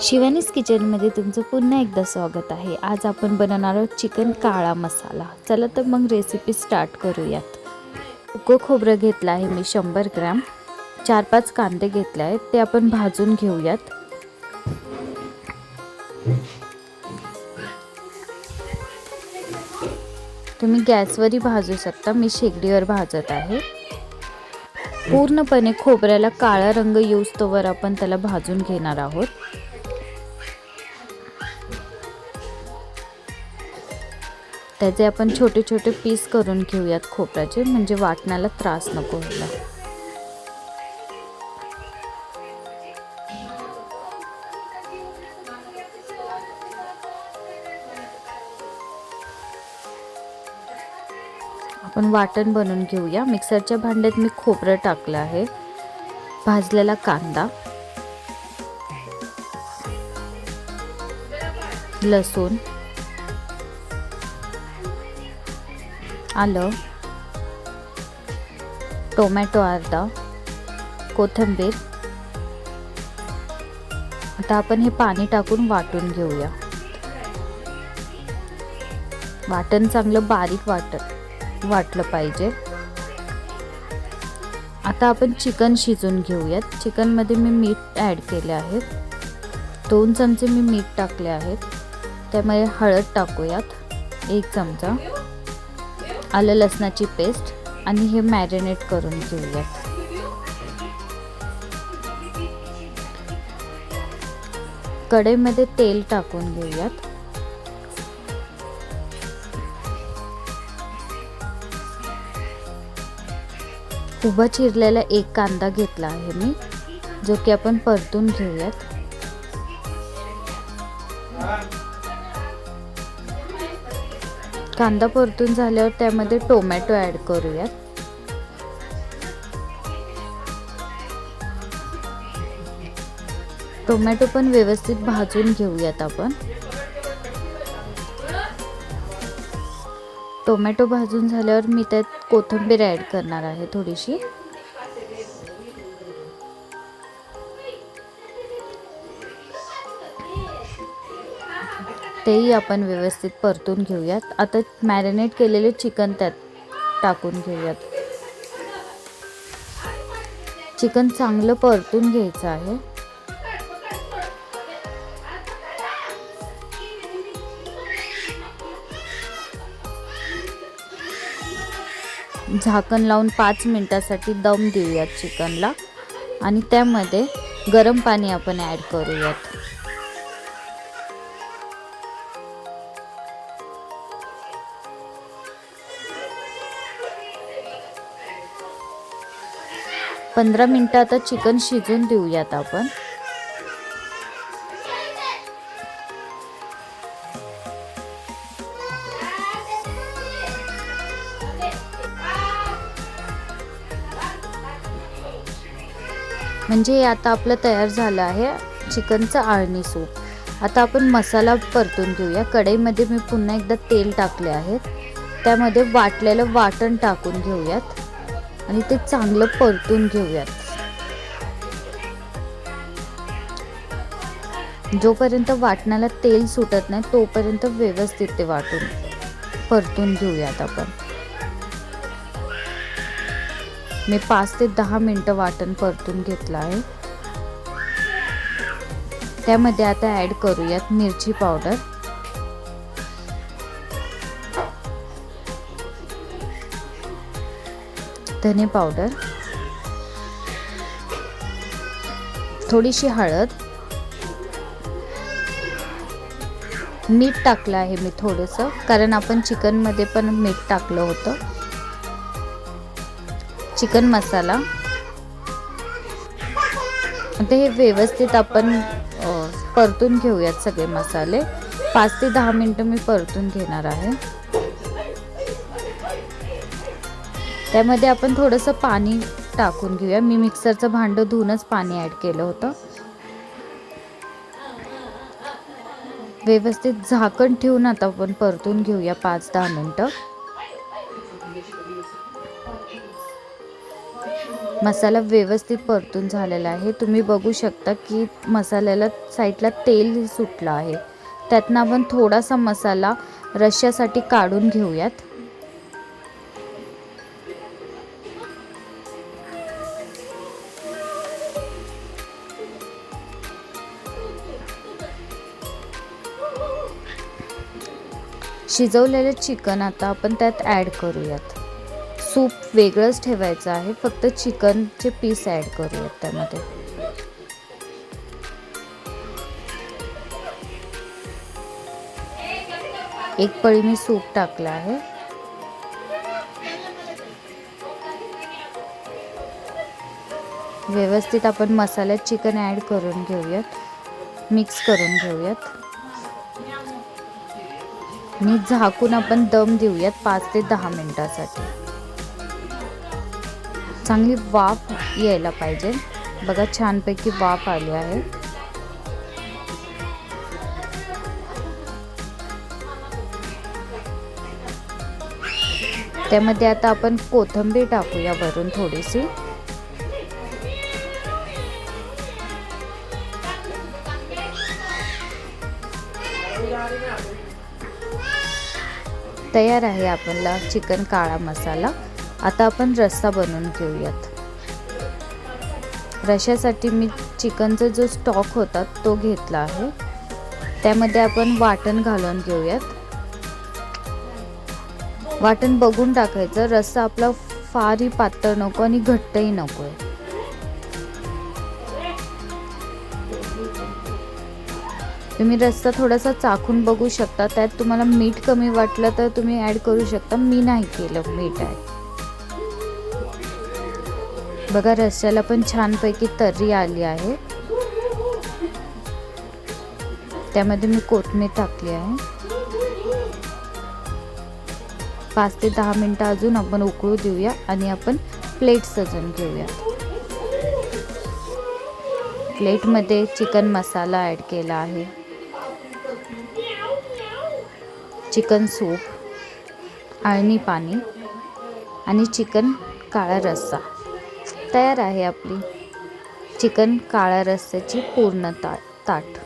शिवानीस किचनमध्ये तुमचं पुन्हा एकदा स्वागत आहे. आज आपण बनवणार आहोत चिकन काळा मसाला. चला तर मग रेसिपी स्टार्ट करूयात. उको खोबरं घेतलं आहे मी शंभर ग्रॅम. चार पाच कांदे घेतले आहेत. ते आपण भाजून घेऊयात. तुम्ही गॅसवरही भाजू शकता. मी शेगडीवर भाजत आहे. पूर्णपणे खोबऱ्याला काळा रंग येऊस्तोवर आपण त्याला भाजून घेणार आहोत. त्याचे आपण छोटे छोटे पीस करून घेऊयात खोबऱ्याचे म्हणजे वाटण्याला त्रास नको व्हायला. आपण वाटण बनवून घेऊया. मिक्सरच्या भांड्यात मी खोबरं टाकलं आहे. भाजलेला कांदा लसूण आलं. टोमॅटो अर्धा कोथिंबीर. आता आपण हे पाणी टाकून वाटून घेऊया. वाटण चांगलं बारीक वाट वाटलं पाहिजे. आता आपण चिकन शिजून घेऊयात. चिकनमध्ये मी मीठ ॲड केले आहेत दोन चमचे मी मीठ टाकले आहेत. त्यामध्ये हळद टाकूयात. एक चमचा. आलं लसणाची पेस्ट आणि हे मॅरिनेट करून घेऊयात कढईमध्ये तेल टाकून घेऊयात. उभा चिरलेला एक कांदा घेतला आहे मी जो की आपण परतून घेऊयात. कांदा परतून झाल्यावर त्यामध्ये टोमॅटो ॲड करूयात. टोमॅटो पण व्यवस्थित भाजून घेऊयात आपण. टोमॅटो भाजून झाल्यावर मी त्यात कोथिंबीर ॲड करणार आहे थोडीशी. तेही आपण व्यवस्थित परतून घेऊयात. आता मॅरिनेट केलेले चिकन त्यात टाकून घेऊयात. चिकन चांगलं परतून घ्यायचं आहे. झाकण लावून पाच मिनटासाठी दम देऊयात चिकनला आणि त्यामध्ये गरम पाणी आपण ॲड करूयात. पंधरा मिनटं आता चिकन शिजून देऊयात आपण. म्हणजे आता आपलं तयार झालं आहे चिकनचं आळणी सूप. आता आपण मसाला परतून घेऊया. कढईमध्ये मी पुन्हा एकदा तेल टाकले आहे. त्यामध्ये वाटलेलं वाटण टाकून घेऊयात. आणि ते चांगलं परतून घेऊयात. जोपर्यंत वाटणाला तेल सुटत नाही तोपर्यंत व्यवस्थित ते वाटून परतून घेऊयात आपण. मी पाच ते दहा मिनटं वाटण परतून घेतलं आहे. त्यामध्ये आता ॲड करूयात मिरची पावडर धने पावडर थोडीशी हळद मीठ टाकलं आहे मी थोडंसं कारण आपण चिकनमध्ये पण मीठ टाकलं होतं. चिकन मसाला. आता हे व्यवस्थित आपण परतून घेऊयात सगळे मसाले. पाच ते दहा मिनटं मी परतून घेणार आहे. त्यामध्ये आपण थोडंसं पाणी टाकून घेऊया. मी मिक्सरचं भांडं धुवूनच पाणी ॲड केलं होतं. व्यवस्थित झाकण ठेवून आता आपण परतून घेऊया पाच दहा मिनटं. मसाला व्यवस्थित परतून झालेला आहे. तुम्ही बघू शकता की मसाल्याला साईडला तेल सुटलं आहे. त्यातनं आपण थोडासा मसाला रश्श्यासाठी काढून घेऊयात. शिजवलेलं चिकन आता आपण त्यात ॲड करूयात. सूप वेगळंच ठेवायचं आहे फक्त चिकनचे पीस ॲड करूयात त्यामध्ये. एक पळी मी सूप टाकलं आहे. व्यवस्थित आपण मसाल्यात चिकन ॲड करून घेऊयात मिक्स करून घेऊयात. आणि झाकून आपण दम देऊयात पाच ते दहा मिनटासाठी. चांगली वाफ यायला पाहिजे. बघा छानपैकी वाफ आली आहे. त्यामध्ये आता आपण कोथिंबीर टाकूया वरून थोडीशी. तयार आहे आपला चिकन काळा मसाला. आता आपण रस्सा बनवून घेऊयात. रश्यासाठी मी चिकनचा जो स्टॉक होता तो घेतला आहे. त्यामध्ये आपण वाटण घालून घेऊयात. वाटण बघून टाकायचं. रस्सा आपला फारही पातळ नको आणि घट्टही नको आहे. तुम्ही रस्सा थोडासा चाखून बघू शकता. त्यात तुम्हाला मीठ कमी वाटलं तर तुम्ही ॲड करू शकता. मी नाही केलं मीठ ॲड बघा रस्स्याला पण छानपैकी तर्री आली आहे. त्यामध्ये मी कोथमीर टाकली आहे. पाच ते दहा मिनटं अजून आपण उकळू देऊया आणि आपण प्लेट सजवून घेऊया. प्लेटमध्ये चिकन मसाला ॲड केला आहे. चिकन सूप आळणी पाणी आणि चिकन काळा रस्सा. तयार आहे आपली चिकन काळा रस्स्याची पूर्ण ता ताट.